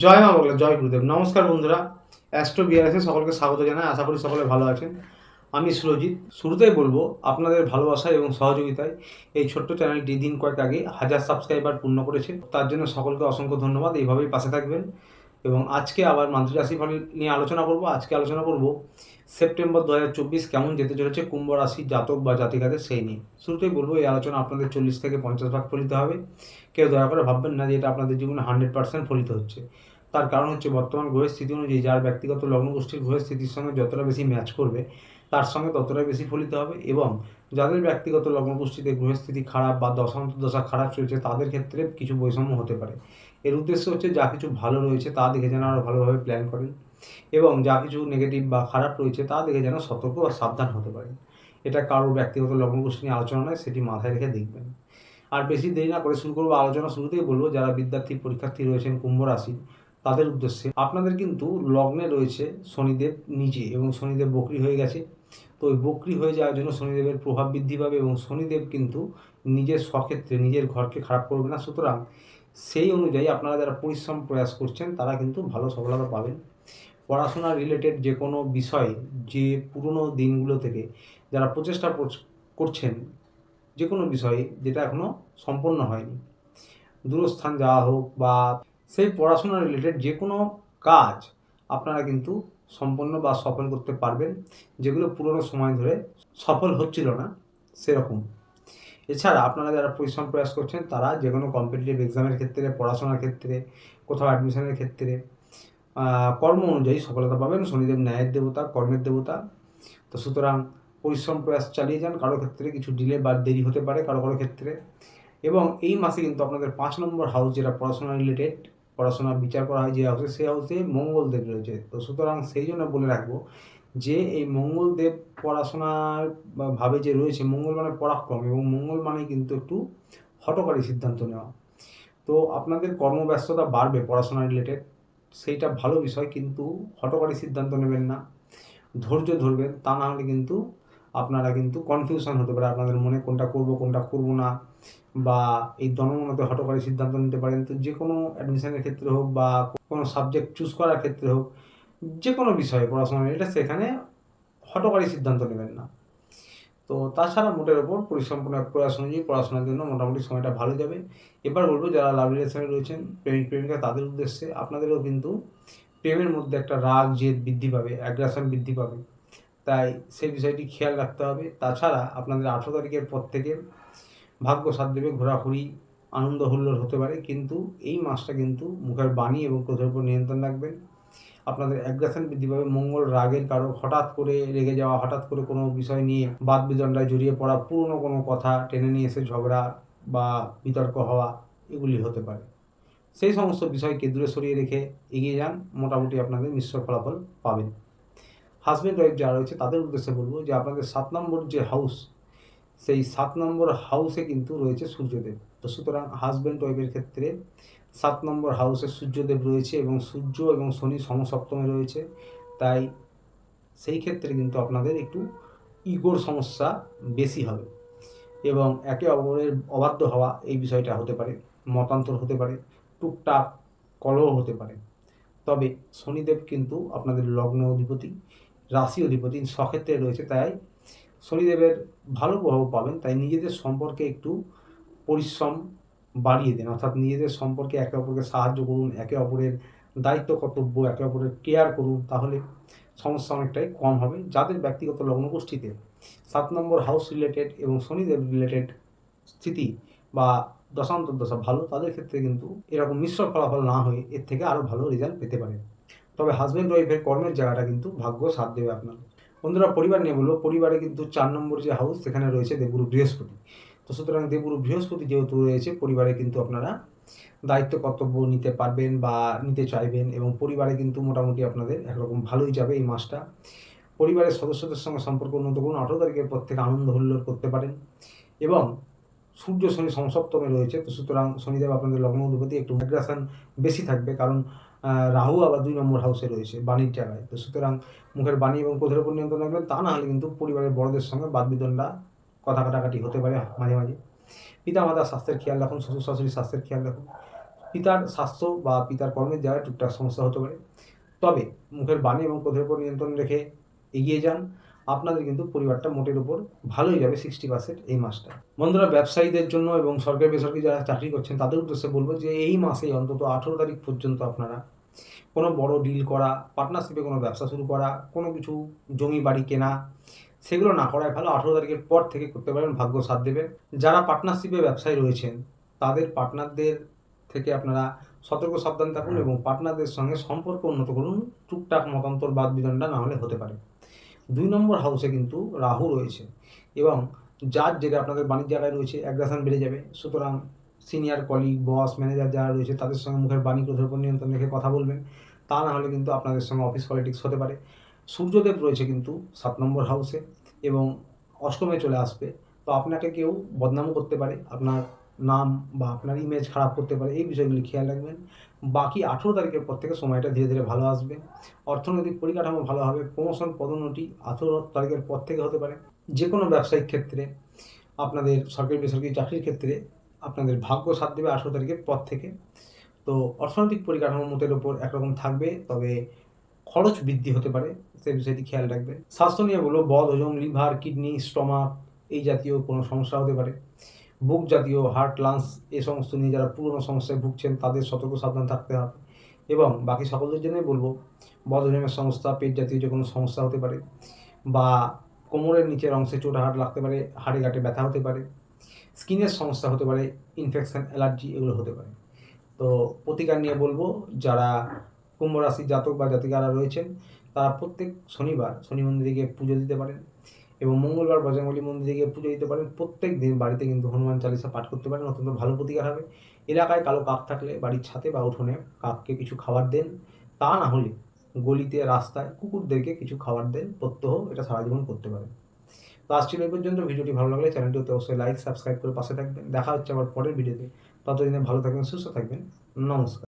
জয় মা বগলা জয় গুরুদেব। নমস্কার বন্ধুরা অ্যাস্ট্রো বিআরএসে সকলকে স্বাগত জানাই। আশা করি সকলে ভালো আছেন। আমি সুরজিৎ। শুরুতেই বলব, আপনাদের ভালোবাসা এবং সহযোগিতায় এই ছোট্ট চ্যানেলটি দিন কয়েক আগে হাজার সাবস্ক্রাইবার পূর্ণ করেছে। তার জন্য সকলকে অসংখ্য ধন্যবাদ। এইভাবেই পাশে থাকবেন। এবং আজকে আবার মানসিক রাশি ফল নিয়ে আলোচনা করব। আজকে আলোচনা করব সেপ্টেম্বর দু হাজার চব্বিশ কেমন যেতে চলেছে কুম্ভ রাশি জাতক বা জাতিকাদের সেই নিয়ে। শুরুতেই বলব, এই আলোচনা আপনাদের চল্লিশ থেকে পঞ্চাশ ভাগ ফলিত হবে। কেউ দয়া করে ভাববেন না যে এটা আপনাদের জীবনে হান্ড্রেড পার্সেন্ট ফলিত হচ্ছে। তার কারণ হচ্ছে বর্তমান গ্রহের স্থিতি অনুযায়ী, যার ব্যক্তিগত লগ্ন গোষ্ঠীর গ্রহের স্থিতির সঙ্গে যতটা বেশি ম্যাচ করবে তার সঙ্গে ততটাই বেশি ফলিত হবে এবং যাদের ব্যক্তিগত লগ্ন গোষ্ঠীতে গ্রহের খারাপ বা দশান্ত দশা খারাপ চলছে, তাদের ক্ষেত্রে কিছু বৈষম্য হতে পারে। এর উদ্দেশ্য হচ্ছে যা কিছু ভালো রয়েছে তা দেখে যেন আরও ভালোভাবে প্ল্যান করেন এবং যা কিছু নেগেটিভ বা খারাপ রয়েছে তা দেখে যেন সতর্ক বা সাবধান হতে পারেন। এটা কারোর ব্যক্তিগত লগ্ন গোষ্ঠী নিয়ে আলোচনা নয়, সেটি মাথায় রেখে দেখবেন। আর বেশি দেরি না করে শুরু করব আলোচনা শুরুতেই বলব, যারা বিদ্যার্থী পরীক্ষার্থী রয়েছেন কুম্ভ রাশি তাদের উদ্দেশ্যে আপনাদের কিন্তু লগ্নে রয়েছে শনিদেব নিচে এবং শনিদেব বকরি হয়ে গেছে। তো ওই বকরি হয়ে যাওয়ার জন্য শনিদেবের প্রভাব বৃদ্ধি পাবে এবং শনিদেব কিন্তু নিজের স্বক্ষেত্রে, নিজের ঘরকে খারাপ করবে না। সুতরাং সেই অনুযায়ী আপনারা যারা পরিশ্রম প্রয়াস করছেন, তারা কিন্তু ভালো সফলতা পাবেন। পড়াশোনা রিলেটেড যে কোনো বিষয়ে, যে পুরনো দিনগুলো থেকে যারা প্রচেষ্টা করছেন, যে কোনো বিষয়ে যেটা এখনও সম্পন্ন হয়নি। দূরস্থান যাওয়া হোক বা সেই পড়াশোনা রিলেটেড যে কোনো কাজ, আপনারা কিন্তু সম্পন্ন বা সফল করতে পারবেন, যেগুলো পুরনো সময় ধরে সফল হচ্ছিল না, সেরকম। এছাড়া আপনারা যারা পরিশ্রম প্রয়াস করছেন, তারা যে কোনো কম্পিটিটিভ এক্সামের ক্ষেত্রে, পড়াশোনার ক্ষেত্রে, কোথাও অ্যাডমিশনের ক্ষেত্রে কর্ম অনুযায়ী সফলতা পাবেন। শনিদেব ন্যায়ের দেবতা, কর্মের দেবতা। তো সুতরাং পরিশ্রম প্রয়াস চালিয়ে যান। কারও ক্ষেত্রে কিছু ডিলে বা দেরি হতে পারে, কারও কারও ক্ষেত্রে। এবং এই মাসে কিন্তু আপনাদের পাঁচ নম্বর হাউস যেটা পড়াশোনা রিলেটেড পড়াশোনা বিচার করা হয় যে হাউসে সেই হাউসে মঙ্গলদেব রয়েছে। তো সুতরাং সেই জন্য বলে রাখব যে এই মঙ্গলদেব পড়াশোনার ভাবে যে রয়েছে, মঙ্গল মানে পরাক্রম এবং মঙ্গল মানে কিন্তু একটু হটকারী সিদ্ধান্ত নেওয়া। তো আপনাদের কর্মব্যস্ততা বাড়বে পড়াশোনা রিলেটেড সেইটা ভালো বিষয়, কিন্তু হটকারী সিদ্ধান্ত নেবেন না। ধৈর্য ধরবেন, তা না হলে কিন্তু আপনারা কিন্তু কনফিউশন হতে পারে আপনাদের মনে কোনটা করব কোনটা করব না, বা এই দনমনতে হটকারী সিদ্ধান্ত নিতে পারেন। তো যে কোনো অ্যাডমিশনের ক্ষেত্রে হোক বা কোনো সাবজেক্ট চুজ করার ক্ষেত্রে হোক, যে কোনো বিষয়ে পড়াশোনা এটা সেখানে হটকারী সিদ্ধান্ত নেবেন না। তো তাছাড়া মোটের ওপর পরিসম্পন্ন প্রয়াস অনুযায়ী পড়াশোনার জন্য মোটামুটি সময়টা ভালো যাবে। এবার বলব, যারা লাভ রিলেশনে রয়েছেন, প্রেমিক প্রেমিকা, তাদের উদ্দেশ্যে আপনাদেরও কিন্তু প্রেমের মধ্যে একটা রাগ, জেদ বৃদ্ধি পাবে অ্যাগ্রাসন বৃদ্ধি পাবে। তাই সেই বিষয়টি খেয়াল রাখতে হবে। তাছাড়া আপনাদের আঠেরো তারিখের পর থেকে ভাগ্য সাথ দেবে, ঘোরাঘুরি আনন্দ হুল্লোড় হতে পারে। কিন্তু এই মাসটা কিন্তু মুখের বাণী এবং ক্রোধের উপর নিয়ন্ত্রণ রাখবেন। আপনাদের অ্যাগ্রেশন বৃদ্ধি পাবে। মঙ্গল রাগের কারও হঠাৎ করে রেগে যাওয়া, হঠাৎ করে কোনো বিষয় নিয়ে বাদ বিদণ্ডায় জড়িয়ে পড়া, পুরনো কোনো কথা টেনে নিয়ে এসে ঝগড়া বা বিতর্ক হওয়া এগুলি হতে পারে। সেই সমস্ত বিষয়কে দূরে সরিয়ে রেখে এগিয়ে যান। মোটামুটি আপনাদের মিশ্র ফলাফল পাবেন। হাজব্যান্ড ওয়াইফ যারা রয়েছে, তাদের উদ্দেশ্যে বলব যে আপনাদের সাত নম্বর যে হাউস সেই সাত নম্বর হাউসে কিন্তু রয়েছে সূর্যদেব। তো সুতরাং হাজব্যান্ড ওয়াইফের ক্ষেত্রে সাত নম্বর হাউসে সূর্যদেব রয়েছে এবং সূর্য এবং শনি সমসপ্তমে রয়েছে। তাই সেই ক্ষেত্রে কিন্তু আপনাদের একটু ইগোর সমস্যা বেশি হবে এবং একে অপরের অবাধ্য হওয়া এই বিষয়টা হতে পারে, মতান্তর হতে পারে, টুকটাক কলহ হতে পারে। তবে শনিদেব কিন্তু আপনাদের লগ্ন অধিপতি। রাশি অধিপতি সক্ষেত্রে রয়েছে, তাই শনিদেবের ভালো প্রভাব পাবেন। তাই নিজেদের সম্পর্কে একটু পরিশ্রম বাড়িয়ে দিন। অর্থাৎ নিজেদের সম্পর্কে একে অপরকে সাহায্য করুন, একে অপরের দায়িত্ব, কর্তব্য, একে অপরের কেয়ার করুন, তাহলে সমস্যা অনেকটাই কম হবে। যাদের ব্যক্তিগত লগ্নগোষ্ঠীতে সাত নম্বর হাউস রিলেটেড এবং শনিদেব রিলেটেড স্থিতি বা দশান্তর দশা ভালো, তাদের ক্ষেত্রে কিন্তু এরকম মিশ্র ফলাফল না হয়ে এর থেকে আরও ভালো রেজাল্ট পেতে পারে তবে হাজব্যান্ড ওয়াইফের কর্মের জায়গাটা কিন্তু ভাগ্য সাথ দেবে আপনার। বন্ধুরা, পরিবার নিয়ে বলব, পরিবারে কিন্তু চার নম্বর যে হাউস সেখানে রয়েছে দেবগুরু বৃহস্পতি। তো সুতরাং দেবগুরু বৃহস্পতি যেহেতু রয়েছে, পরিবারে কিন্তু আপনারা দায়িত্ব, কর্তব্য নিতে পারবেন বা নিতে চাইবেন এবং পরিবারে কিন্তু মোটামুটি আপনাদের একরকম ভালোই যাবে এই মাসটা। পরিবারের সদস্যদের সঙ্গে সম্পর্ক উন্নত করুন, আঠেরো তারিখের পর থেকে আনন্দ হুল্লোড় করতে পারেন এবং সূর্য, শনি সমসপ্তমে রয়েছে। তো সুতরাং শনিদেব আপনাদের লগ্ন অধিপতি একটু অ্যাগ্রাসন বেশি থাকবে কারণ রাহু আবার দুই নম্বর হাউসে রয়েছে, বাণীর জায়গায় তো সুতরাং মুখের বাণী এবং ক্রোধের উপর নিয়ন্ত্রণ রাখবেন, তা না হলে কিন্তু পরিবারের বড়দের সঙ্গে বাদ বিদণ্ডা কথা কাটাকাটি হতে পারে মাঝে মাঝে। পিতা, মাতার স্বাস্থ্যের খেয়াল রাখুন, শ্বশুর, শাশুড়ির স্বাস্থ্যের খেয়াল রাখুন। পিতার স্বাস্থ্য বা পিতার কর্মের জায়গায় টুকটাক সমস্যা হতে পারে। তবে মুখের বাণী এবং ক্রোধের উপর নিয়ন্ত্রণ রেখে এগিয়ে যান। আপনাদের কিন্তু পরিবারটা মোটের উপর ভালোই যাবে সিক্সটি পার্সেন্ট এই মাসটা। বন্ধুরা ব্যবসায়ীদের জন্য এবং সরকারি বেসরকারি যারা চাকরি করছেন তাদের উদ্দেশ্যে বলব যে এই মাসে অন্তত আঠেরো তারিখ পর্যন্ত আপনারা কোনো বড় ডিল করা পার্টনারশিপে কোনো ব্যবসা শুরু করা কোনো কিছু জমি বাড়ি কেনা সেগুলো না করাই ভালো। আঠেরো তারিখের পর থেকে করতে পারেন ভাগ্য সাথ দেবে। যারা পার্টনারশিপে ব্যবসায় রয়েছেন তাদের পার্টনারদের থেকে আপনারা সতর্ক সাবধান থাকুন এবং পার্টনারদের সঙ্গে সম্পর্ক উন্নত করুন। টুকটাক মতান্তর বাদ বিদণ্ডা না হলে হতে পারে। দুই নম্বর হাউসে কিন্তু রাহু রয়েছে এবং যার জেরে আপনাদের বাণিজ্য জায়গায় রয়েছে অ্যাগ্রাসান বেড়ে যাবে। সুতরাং সিনিয়র কলিগ বস ম্যানেজার যারা রয়েছে, তাদের সঙ্গে মুখের বাণী, ক্রোধের উপর নিয়ন্ত্রণ রেখে কথা বলবেন। তা না হলে কিন্তু আপনাদের সঙ্গে অফিস পলিটিক্স হতে পারে। সূর্যদেব রয়েছে কিন্তু সাত নম্বর হাউসে এবং অষ্টমে চলে আসবে। তো আপনাকে কেউ বদনামও করতে পারে। আপনার নাম বা আপনার ইমেজ খারাপ করতে পারে, এই বিষয়গুলি খেয়াল রাখবেন। বাকি আঠেরো তারিখের পর থেকে সময়টা ধীরে ধীরে ভালো আসবে। অর্থনৈতিক পরিকাঠামো ভালো হবে প্রমোশন পদোন্নতি আঠেরো তারিখের পর থেকে হতে পারে। যে কোনো ব্যবসায়িক ক্ষেত্রে, আপনাদের সরকারি বেসরকারি চাকরির ক্ষেত্রে আপনাদের ভাগ্য সাথ দেবে আঠেরো তারিখের পর থেকে। তো অর্থনৈতিক পরিকাঠামো মোটের ওপর একরকম থাকবে, তবে খরচ বৃদ্ধি হতে পারে সেই বিষয়টি খেয়াল রাখবেন। স্বাস্থ্য নিয়ে বলব, বদ হজম লিভার, কিডনি, স্টমাক এই জাতীয় কোনো সমস্যা হতে পারে। বুক জাতীয় হার্ট লাংস এ সমস্ত নিয়ে যারা পুরনো সমস্যায় ভুগছেন, তাদের সতর্ক সাবধান থাকতে হবে। এবং বাকি সকলদের জন্যই বলব, বদহজমের সমস্যা পেট জাতীয় যে কোনো সমস্যা হতে পারে, বা কোমরের নিচের অংশে চোট হাট লাগতে পারে, হাড়ে গাঁটে ব্যথা হতে পারে, স্কিনের সমস্যা হতে পারে ইনফেকশন অ্যালার্জি এগুলো হতে পারে। তো প্রতিকার নিয়ে বলব, যারা কুম্ভ রাশির জাতক বা জাতিকারা রয়েছেন, তারা প্রত্যেক শনিবার, শনি মন্দিরে গিয়ে পুজো দিতে পারেন। এবং মঙ্গলবার বজরঙ্গলী মন্দিরে গিয়ে পুজো দিতে পারেন। প্রত্যেক দিন বাড়িতে কিন্তু হনুমান চালিসা পাঠ করতে পারেন। অত্যন্ত ভালো প্রতিকার হবে। এলাকায় কালো কাক থাকলে বাড়ির ছাদে বা উঠোনে কাককে কিছু খাবার দেন। তা না হলে গলিতে, রাস্তায় কুকুরদেরকে কিছু খাবার দেন, প্রত্যহ এটা সারা জীবন করতে পারেন। তো আজ ছিল এই পর্যন্ত। ভিডিওটি ভালো লাগলে চ্যানেলটি অবশ্যই লাইক সাবস্ক্রাইব করে পাশে থাকবেন। দেখা হচ্ছে আবার পরের ভিডিওতে। ততদিনে ভালো থাকবেন, সুস্থ থাকবেন। নমস্কার।